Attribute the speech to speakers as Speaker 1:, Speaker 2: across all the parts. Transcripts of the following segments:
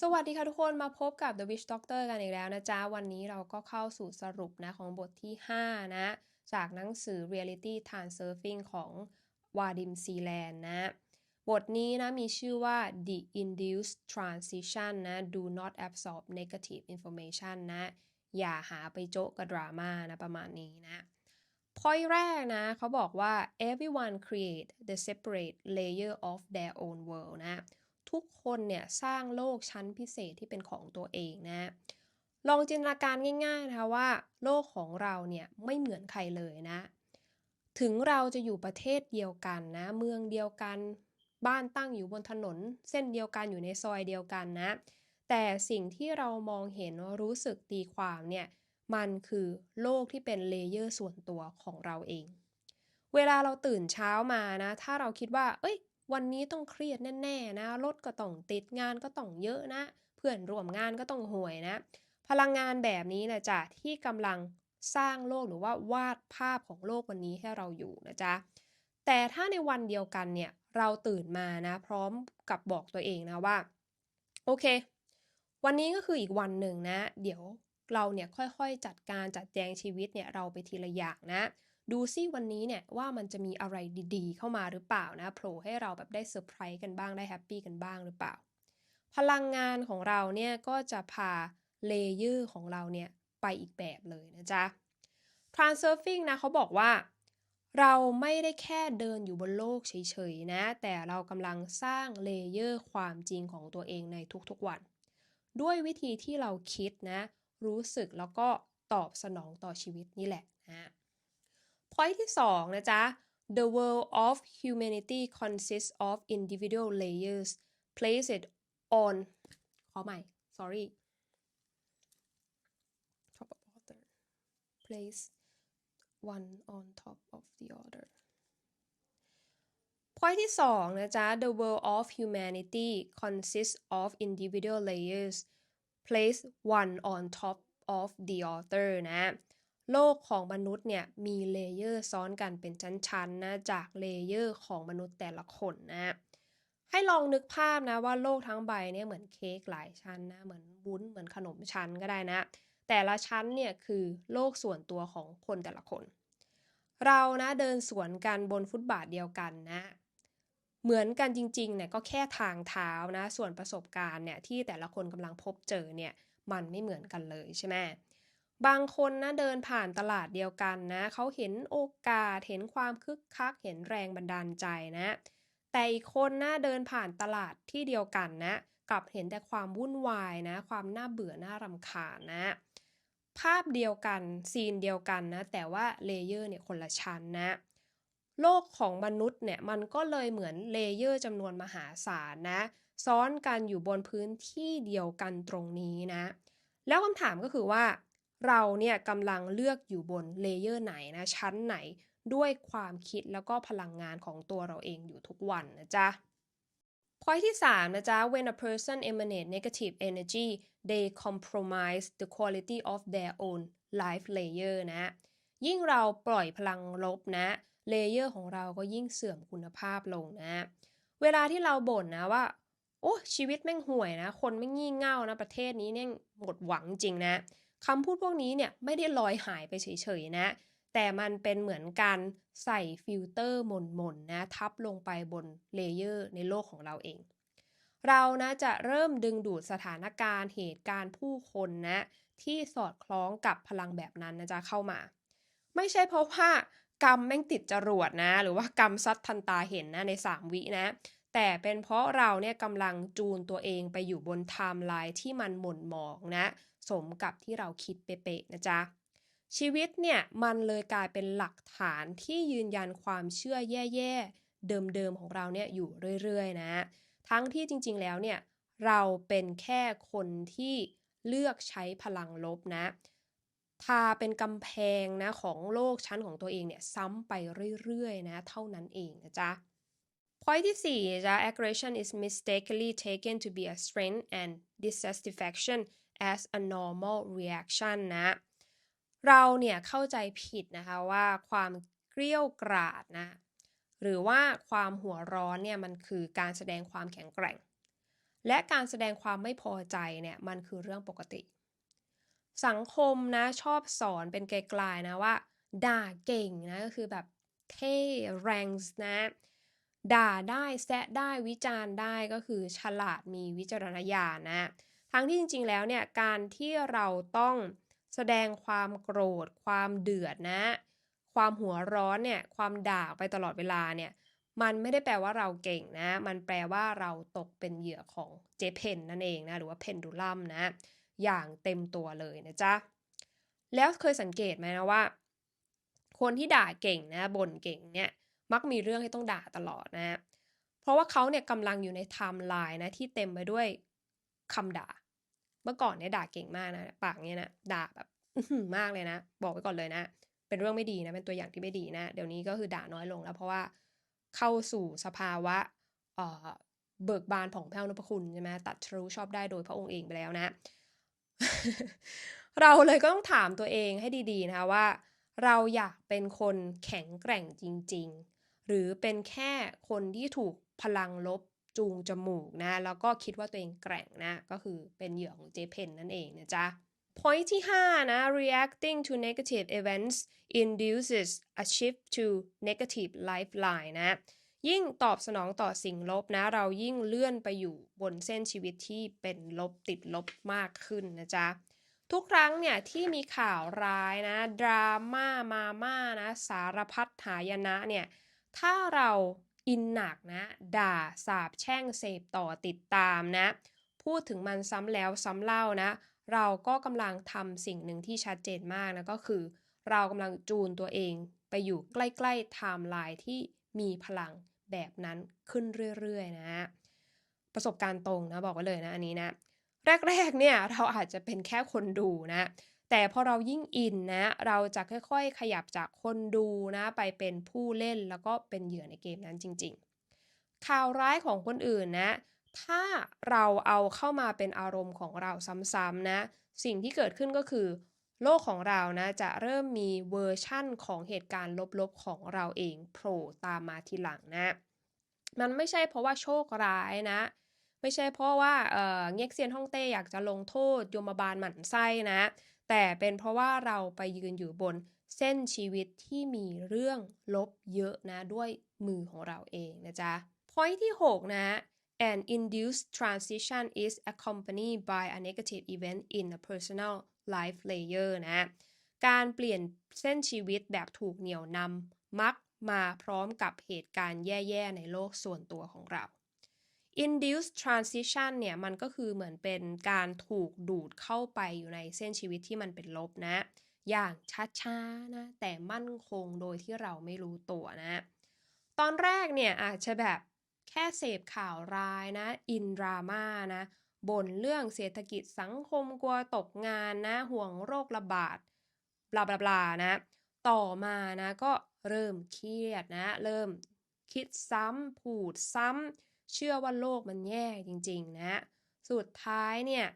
Speaker 1: สวัสดีค่ะทุกคนมาพบกับ The Witch Doctor กันอีกแล้วนะจ๊ะ วันนี้เราก็เข้าสู่สรุปนะของบทที่ 5 นะ จากหนังสือ Reality Transurfing ของวาดิมซีแลนนะ บทนี้นะมีชื่อว่า The Induced Transition นะ Do not absorb negative information นะ อย่าหาไปโจ๊ะกับดราม่านะ ประมาณนี้นะ point แรกนะเขาบอกว่า everyone create the separate layer of their own world นะ ทุกคนเนี่ยสร้างโลกชั้นพิเศษที่เป็นของตัวเองนะ ลองจินตนาการง่ายๆนะคะว่า โลกของเราเนี่ยไม่เหมือนใครเลยนะ ถึงเราจะอยู่ประเทศเดียวกันนะ เมืองเดียวกัน บ้านตั้งอยู่บนถนน เส้นเดียวกันอยู่ในซอยเดียวกันนะ แต่สิ่งที่เรามองเห็นรู้สึกตีความเนี่ย มันคือโลกที่เป็นเลเยอร์ส่วนตัวของเราเอง เวลาเราตื่นเช้ามานะ ถ้าเราคิดว่า เอ้ย วันนี้ต้องเครียดแน่ๆนะ รถก็ต้องติดงานก็ต้องเยอะนะ เพื่อนร่วมงานก็ต้องห่วยนะ พลังงานแบบนี้นะจ๊ะที่กำลังสร้างโลกหรือว่าวาดภาพของโลกวันนี้ให้เราอยู่นะจ๊ะ แต่ถ้าในวันเดียวกันเนี่ยเราตื่นมานะพร้อมกับบอกตัวเองนะว่า โอเค วันนี้ก็คืออีกวันหนึ่งนะ เดี๋ยว เราเนี่ยค่อยๆจัดการจัดแจงชีวิตเนี่ยเราไปทีละอย่างนะ ดูซิวันนี้เนี่ยว่ามันจะมีอะไรดีๆ เข้ามาหรือเปล่านะโผล่ให้เราแบบได้เซอร์ไพรส์กันบ้างได้แฮปปี้กันบ้างหรือเปล่า พลังงานของเราเนี่ยก็จะพาเลเยอร์ของเราเนี่ยไปอีกแบบเลยนะจ๊ะ Transurfing นะเขาบอกว่า เราไม่ได้แค่เดินอยู่บนโลกเฉยๆนะ แต่เรากำลังสร้างเลเยอร์ความจริงของตัวเองในทุกๆวัน ด้วยวิธีที่เราคิดนะ รู้สึกแล้วก็ตอบสนองต่อชีวิตนี่แหละนะ point ที่ 2 นะจ๊ะ the world of humanity consists of individual layers placed on ขอใหม่ sorry top of other place one on top of the other point ที่ 2 นะจ๊ะ the world of humanity consists of individual layers Place one on top of the other นะ โลกของมนุษย์เนี่ยมีเลเยอร์ซ้อนกันเป็นชั้นๆนะจากเลเยอร์ของมนุษย์แต่ละคนนะ ให้ลองนึกภาพนะว่าโลกทั้งใบเนี่ยเหมือนเค้กหลายชั้นนะเหมือนวุ้นเหมือนขนมชั้นก็ได้นะ แต่ละชั้นเนี่ยคือโลกส่วนตัวของคนแต่ละคนเรานะเดินสวนกันบนฟุตบาทเดียวกันนะ เหมือนกันจริงๆเนี่ยก็แค่ทางเท้านะ ส่วนประสบการณ์เนี่ยที่แต่ละคนกำลังพบเจอเนี่ยมันไม่เหมือนกันเลยใช่ไหมบางคนนะเดินผ่านตลาดเดียวกันนะเขาเห็นโอกาสเห็นความคึกคัก เห็นแรงบันดาลใจนะ แต่อีกคนนะเดินผ่านตลาดที่เดียวกันนะกลับเห็นแต่ความวุ่นวายนะ ความน่าเบื่อน่ารำคาญนะ ภาพเดียวกันซีนเดียวกันนะ แต่ว่าเลเยอร์เนี่ยคนละชั้นนะ โลกของมนุษย์เนี่ยมันก็เลยเหมือนเลเยอร์จำนวนมหาศาลนะ ซ้อนกันอยู่บนพื้นที่เดียวกันตรงนี้นะ แล้วคำถามก็คือว่า เราเนี่ยกำลังเลือกอยู่บนเลเยอร์ไหนนะ ชั้นไหนด้วยความคิดแล้วก็พลังงานของตัวเราเองอยู่ทุกวันนะจ๊ะ point ที่ 3 นะจ๊ะ when a person emanate negative energy they compromise the quality of their own life layer นะ ยิ่งเราปล่อยพลังลบนะ เลเยอร์ของเราก็ยิ่งเสื่อมคุณภาพลงนะ เวลาที่เราบ่นนะว่า โอ้ชีวิตแม่งห่วยนะ คนไม่งี่เง่านะ ประเทศนี้เนี่ยหมดหวังจริงนะคำพูดพวกนี้เนี่ยไม่ได้ลอยหายไปเฉยๆนะ แต่มันเป็นเหมือนการใส่ฟิลเตอร์หม่นๆนะทับลงไปบนเลเยอร์ในโลกของเราเองเรานะจะเริ่มดึงดูดสถานการณ์เหตุการณ์ผู้คนนะ ที่สอดคล้องกับพลังแบบนั้นนะจะเข้ามา ไม่ใช่เพราะว่า กรรมแม่งติดจรวดนะ หรือว่ากรรมซัดทันตาเห็นนะใน 3 วินะ แต่เป็นเพราะเราเนี่ยกำลังจูนตัวเองไปอยู่บนไทม์ไลน์ที่มันหม่นหมองนะ สมกับที่เราคิดเป๊ะๆนะจ๊ะชีวิตเนี่ยมันเลยกลายเป็นหลักฐานที่ยืนยันความเชื่อแย่ๆ เดิมๆของเราเนี่ยอยู่เรื่อยๆ นะ ทั้งที่จริงๆแล้วเนี่ยเราเป็นแค่คนที่เลือกใช้พลังลบนะ ทาเป็นกำแพงนะของโลกชั้นของตัวเองเนี่ยซ้ำไปเรื่อยๆนะเท่านั้นเองนะจ๊ะ point ที่4จ้ะ aggression is mistakenly taken to be a strength and dissatisfaction as a normal reaction นะเราเนี่ยเข้าใจผิดนะคะว่าความเกกรี้ยวกราดนะหรือว่าความหัวร้อนเนี่ยมันคือการแสดงความแข็งแกร่ง และการแสดงความไม่พอใจเนี่ยมันคือเรื่องปกติ สังคมนะชอบสอนเป็นไกลๆนะว่า ด่าเก่งนะก็คือแบบเท่แรงนะ ด่าได้แซะได้วิจารณ์ได้ก็คือฉลาดมีวิจารณญาณนะ ทั้งที่จริงๆแล้วเนี่ยการที่เราต้องแสดงความโกรธ ความเดือดนะ ความหัวร้อนเนี่ยความด่าไปตลอดเวลาเนี่ยมันไม่ได้แปลว่าเราเก่งนะ มันแปลว่าเราตกเป็นเหยื่อของเจเพนนั่นเองนะ หรือว่าเพนดูลัมนะ อย่างเต็มตัวเลยนะจ๊ะ แล้วเคยสังเกตไหมนะว่า คนที่ด่าเก่งนะบ่นเก่งเนี่ยมักมีเรื่องให้ต้องด่าตลอดนะ เพราะว่าเขาเนี่ยกำลังอยู่ในไทม์ไลน์นะที่เต็มไปด้วยคำด่า เมื่อก่อนเนี่ยด่าเก่งมากนะปากเนี่ยนะด่าแบบมากเลยนะ บอกไว้ก่อนเลยนะ เป็นเรื่องไม่ดีนะ เป็นตัวอย่างที่ไม่ดีนะ เดี๋ยวนี้ก็คือด่าน้อยลงแล้ว เพราะว่าเข้าสู่สภาวะเเบิกบานผ่องแผ้วนพคุณใช่ไหมตัดรู้ชอบได้โดยพระองค์เองไปแล้วนะ เราเลยก็ต้องถามตัวเองให้ดีๆนะคะว่า เราอยากเป็นคนแข็งแกร่งจริง ๆ หรือเป็นแค่คนที่ถูกพลังลบจูงจมูกนะแล้วก็คิดว่าตัวเองแกร่งนะ ก็คือเป็นเหยื่อของเจเพนนั่นเองนะจ๊ะ point ที่ 5 นะ reacting to negative events induces a shift to negative lifeline นะ ยิ่งตอบสนองต่อสิ่งลบนะ เรายิ่งเลื่อนไปอยู่บนเส้นชีวิตที่เป็นลบติดลบมากขึ้นนะจ๊ะทุกครั้งเนี่ยที่มีข่าวร้ายนะดราม่ามาม่านะสารพัดหายนะเนี่ยถ้าเราอินหนักนะด่าสาบแช่งเสพต่อติดตามนะ พูดถึงมันซ้ำแล้วซ้ำเล่านะ เราก็กำลังทำสิ่งหนึ่งที่ชัดเจนมากนะก็คือ เรากำลังจูนตัวเองไปอยู่ใกล้ๆไทม์ไลน์ที่มีพลัง แบบนั้นขึ้นเรื่อยๆนะ ประสบการณ์ตรงนะบอกไว้เลยนะอันนี้นะ แรกๆเนี่ยเราอาจจะเป็นแค่คนดูนะ แต่พอเรายิ่งอินนะ เราจะค่อยๆ ขยับจากคนดูนะ ไปเป็นผู้เล่นแล้วก็เป็นเหยื่อในเกมนั้นจริง ๆ ข่าวร้ายของคนอื่นนะ ถ้าเราเอาเข้ามาเป็นอารมณ์ของเราซ้ำๆนะ สิ่งที่เกิดขึ้นก็คือ โลกของเรานะจะเริ่มมีเวอร์ชั่นของเหตุการณ์ลบๆของเราเองโผล่ตามมาทีหลังนะ มันไม่ใช่เพราะว่าโชคร้ายนะ ไม่ใช่เพราะว่าเอ่อเง็กเซียนฮ่องเต้อยากจะลงโทษโยมบาลหมั่นไส้นะ แต่เป็นเพราะว่าเราไปยืนอยู่บนเส้นชีวิตที่มีเรื่องลบเยอะนะด้วยมือของเราเองนะจ๊ะ point ที่ 6 นะ an induced transition is accompanied by a negative event in a personal life layer นะ การเปลี่ยนเส้นชีวิตแบบถูกเหนี่ยวนำมักมาพร้อมกับเหตุการณ์แย่ๆ ในโลกส่วนตัวของเรา induced transition เนี่ย มันก็คือเหมือนเป็นการถูกดูดเข้าไปอยู่ในเส้นชีวิตที่มันเป็นลบนะ อย่างช้าๆนะ แต่มั่นคงโดยที่เราไม่รู้ตัวนะ ตอนแรกเนี่ยอาจจะแบบแค่เสพข่าวร้ายนะ อินดราม่านะ บ่นเรื่องเศรษฐกิจสังคมกลัวตกงานนะห่วงโรคระบาดบลาบลาบลานะ ต่อมานะก็เริ่มเครียดนะ เริ่มคิดซ้ำพูดซ้ำเชื่อว่าโลกมันแย่จริง ๆ นะ สุดท้ายเนี่ย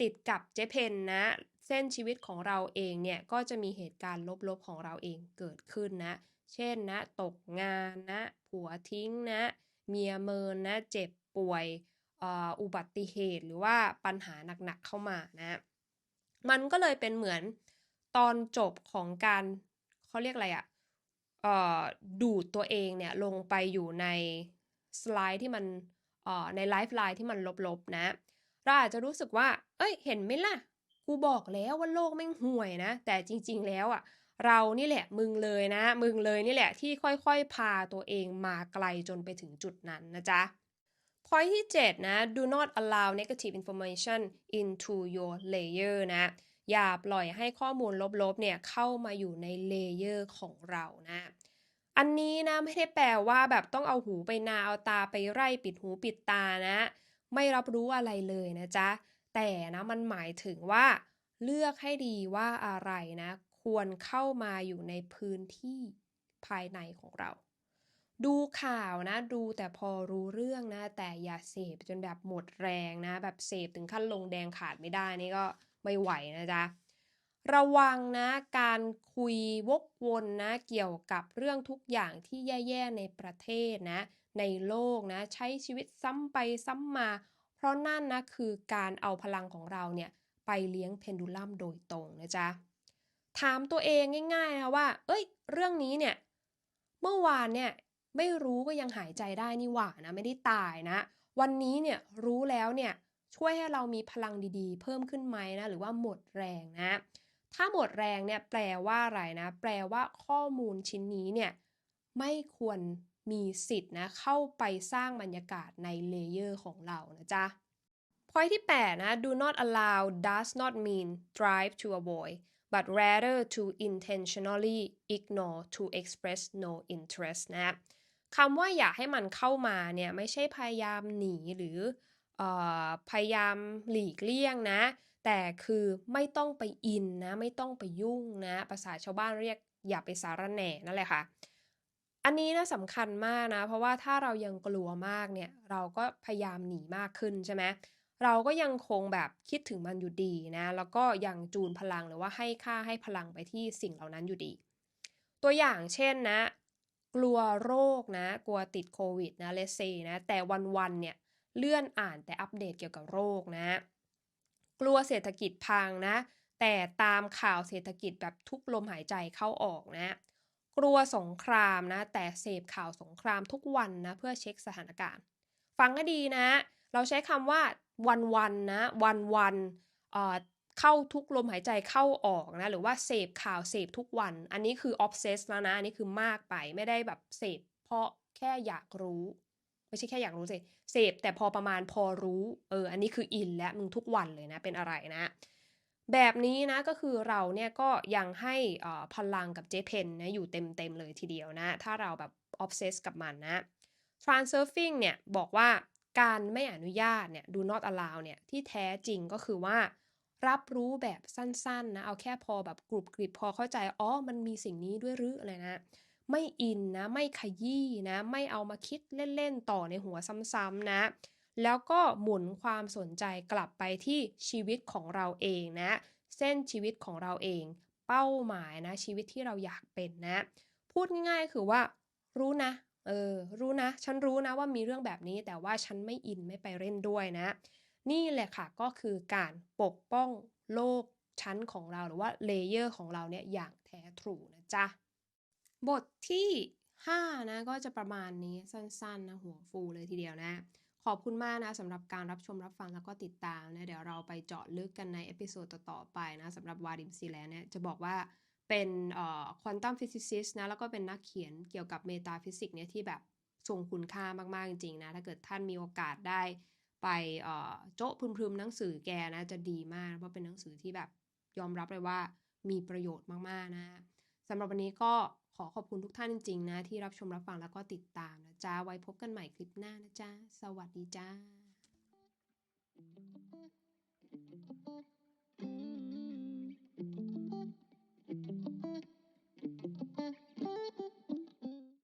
Speaker 1: ติดกับเจเพนนะ เส้นชีวิตของเราเองเนี่ย ก็จะมีเหตุการณ์ลบๆของเราเองเกิดขึ้นนะ เช่นนะ ตกงานนะ ผัวทิ้งนะ เมียเมินนะ เจ็บป่วย อุบัติเหตุหรือว่าปัญหาหนักๆเข้ามานะ มันก็เลยเป็นเหมือนตอนจบของการเขาเรียกอะไรอะดูดตัวเองเนี่ยลงไปอยู่ในสไลด์ที่มันในไลฟ์ไลน์ที่มันลบๆนะ เราอาจจะรู้สึกว่า เอ้ย เห็นไหมล่ะ กูบอกแล้วว่าโลกแม่งห่วยนะ แต่จริง ๆ แล้วอะเรานี่แหละมึงเลยนะ มึงเลยนี่แหละที่ค่อยๆ พาตัวเองมาไกลจนไปถึงจุดนั้นนะจ๊ะ point ที่ 7 นะ do not allow negative information into your layer นะ อย่าปล่อยให้ข้อมูลลบๆ เนี่ยเข้ามาอยู่ในเลเยอร์ของเรานะ อันนี้นะไม่ได้แปลว่าแบบต้องเอาหูไปนา เอาตาไปไร่ปิดหูปิดตานะ ไม่รับรู้อะไรเลยนะจ๊ะ แต่นะมันหมายถึงว่า เลือกให้ดีว่าอะไรนะ ควรเข้ามาอยู่ในพื้นที่ภายในของเรา ดูข่าวนะ ดูแต่พอรู้เรื่องนะ แต่อย่าเสพจนแบบหมดแรงนะ แบบเสพถึงขั้นลงแดงขาดไม่ได้นี่ก็ไม่ไหวนะจ๊ะระวังนะการคุยวกวนนะเกี่ยวกับเรื่องทุกอย่างที่แย่ๆในประเทศนะในโลกนะใช้ชีวิตซ้ำไปซ้ำมา เพราะนั่นนะคือการเอาพลังของเราเนี่ยไปเลี้ยงเพนดูลัมโดยตรงนะจ๊ะถามตัวเองง่ายๆนะว่า เอ้ย เรื่องนี้เนี่ยเมื่อวานเนี่ย ไม่รู้ก็ยังหายใจได้นี่หว่านะไม่ได้ตายนะ วันนี้เนี่ยรู้แล้วเนี่ยช่วยให้เรามีพลังดีๆ เพิ่มขึ้นไหมนะหรือว่าหมดแรงนะ ถ้าหมดแรงเนี่ยแปลว่าอะไรนะ แปลว่าข้อมูลชิ้นนี้เนี่ยไม่ควรมีสิทธิ์นะเข้าไปสร้างบรรยากาศในเลเยอร์ของเรานะจ๊ะ point ที่ 8 นะ do not allow does not mean drive to avoid but rather to intentionally ignore to express no interest นะ คำว่าอยากให้มันเข้ามาเนี่ยไม่ใช่พยายามหนีหรือออพยายามหลีกเลี่ยงนะ แต่คือไม่ต้องไปอินนะ ไม่ต้องไปยุ่งนะ ภาษาชาวบ้านเรียกอย่าไปสารแหน่นั่นแหละค่ะ อันนี้นะสำคัญมากนะ เพราะว่าถ้าเรายังกลัวมากเนี่ย เราก็พยายามหนีมากขึ้นใช่ไหมเราก็ยังคงแบบคิดถึงมันอยู่ดีนะ แล้วก็ยังจูนพลังหรือว่าให้ค่าให้พลังไปที่สิ่งเหล่านั้นอยู่ดี ตัวอย่างเช่นนะ กลัวโรคนะ กลัวติดโควิดนะเลเซนะ แต่วันๆเนี่ยเลื่อนอ่านแต่อัปเดตเกี่ยวกับโรคนะ กลัวเศรษฐกิจพังนะ แต่ตามข่าวเศรษฐกิจแบบทุกลมหายใจเข้าออกนะ กลัวสงครามนะ แต่เสพข่าวสงครามทุกวันนะ เพื่อเช็คสถานการณ์ ฟังให้ดีนะ เราใช้คำว่าวันๆนะ วันๆอ่อ เข้าทุกลมหายใจเข้าออกนะ หรือว่าเสพข่าวเสพทุกวัน อันนี้คือ obsess แล้วนะ อันนี้คือมากไปไม่ได้แบบเสพเพราะแค่อยากรู้ ไม่ใช่แค่อยากรู้สิเสพแต่พอประมาณพอรู้เอออันนี้คืออินและมึงทุกวันเลยนะเป็นอะไรนะแบบนี้นะก็คือเราเนี่ยก็ยังให้พลังกับเจเพนนะอยู่เต็มๆเลยทีเดียวนะ ถ้าเราแบบ obsess กับมันนะ transurfing เนี่ยบอกว่าการไม่อนุญาตเนี่ย do not allow เนี่ย ที่แท้จริงก็คือว่า รับรู้แบบสั้นๆนะเอาแค่พอแบบกรุบกริบพอเข้าใจอ๋อมันมีสิ่งนี้ด้วยหรืออะไรนะ ไม่อินนะ ไม่ขยี้นะ ไม่เอามาคิดเล่นๆต่อในหัวซ้ำๆนะ แล้วก็หมุนความสนใจกลับไปที่ชีวิตของเราเองนะ เส้นชีวิตของเราเอง เป้าหมายนะ ชีวิตที่เราอยากเป็นนะ พูดง่ายๆคือว่า รู้นะเออรู้นะ ฉันรู้นะว่ามีเรื่องแบบนี้แต่ว่าฉันไม่อินไม่ไปเล่นด้วยนะ นี่แหละค่ะก็คือการปกป้องโลกชั้นของเราหรือว่าเลเยอร์ของเราเนี่ยอย่างแท้ทรูนะจ๊ะ บทที่ 5 นะก็จะประมาณนี้สั้นๆนะหัวฟูเลยทีเดียวนะ ขอบคุณมากนะสำหรับการรับชมรับฟังแล้วก็ติดตามนะเดี๋ยวเราไปเจาะลึกกันในเอพิโซดต่อๆไปนะสำหรับวาดิมซีแลนเนี่ยจะบอกว่าเป็นควอนตัมฟิสิซิสนะแล้วก็เป็นนักเขียนเกี่ยวกับเมตาฟิสิกส์เนี่ยที่แบบทรงคุณค่ามากๆจริงๆนะถ้าเกิดท่านมีโอกาสได้ ไปโจ๊ะพึมๆหนังสือแกนะจะดีมากเพราะเป็นหนังสือที่แบบยอมรับเลยว่ามีประโยชน์มากๆนะสำหรับวันนี้ก็ขอขอบคุณทุกท่านจริงๆนะ ที่รับชมรับฟังแล้วก็ติดตามนะจ๊ะไว้พบกันใหม่คลิปหน้านะจ๊ะสวัสดีจ้า